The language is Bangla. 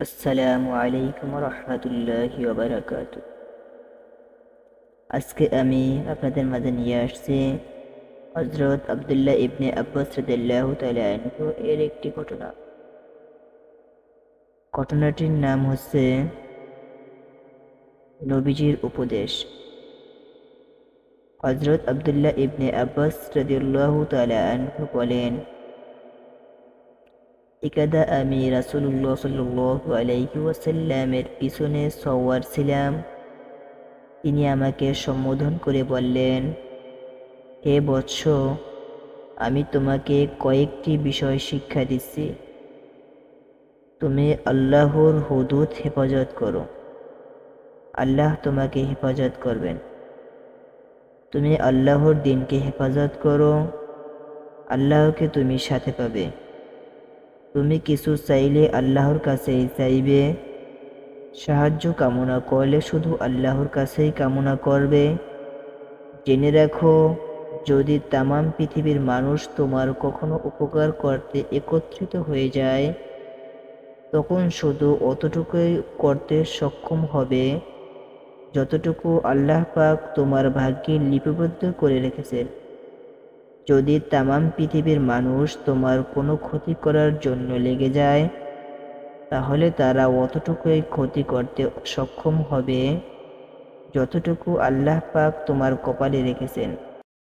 আসসালামু আলাইকুম রহমতুল্লাহি ওবরাকাত আজকে আমি আপনাদের মাঝে নিয়ে আসছি হজরত আবদুল্লাহ ইবনে আব্বাস রদাল্লাহ তালু এর একটি ঘটনা। ঘটনাটির নাম হচ্ছে নবীজির উপদেশ। হজরত আবদুল্লাহ ইবনে আব্বাস রদিউল্লাহ তালু বলেন একাদা আমি রাসুল্লাহ সাল্লাহ আলাইহি ওয়াসাল্লামের পিছনে সওয়ার ছিলাম। তিনি আমাকে সম্বোধন করে বললেন, হে বৎস, আমি তোমাকে কয়েকটি বিষয় শিক্ষা দিচ্ছি। তুমি আল্লাহর হুদুদ হেফাজত করো। আল্লাহ তোমাকে হেফাজত করবেন। তুমি আল্লাহর দিনকে হেফাজত করো। আল্লাহকে তুমি সাথে পাবে। তুমি কিছু চাইলে আল্লাহর কাছেই চাইবে। সাহায্য কামনা করলে শুধু আল্লাহর কাছেই কামনা করবে। জেনে রাখো, যদি তামাম পৃথিবীর মানুষ তোমার কখনো উপকার করতে একত্রিত হয়ে যায়, তখন শুধু অতটুকুই করতে সক্ষম হবে। যতটুকু আল্লাহ পাক তোমার ভাগ্যে লিপিবদ্ধ করে রেখেছেন। যদি তামাম পৃথিবীর মানুষ তোমার কোনো ক্ষতি করার জন্য লেগে যায়, তাহলে তারা অতটুকুই ক্ষতি করতে সক্ষম হবে, যতটুকু আল্লাহ পাক তোমার কপালে রেখেছেন।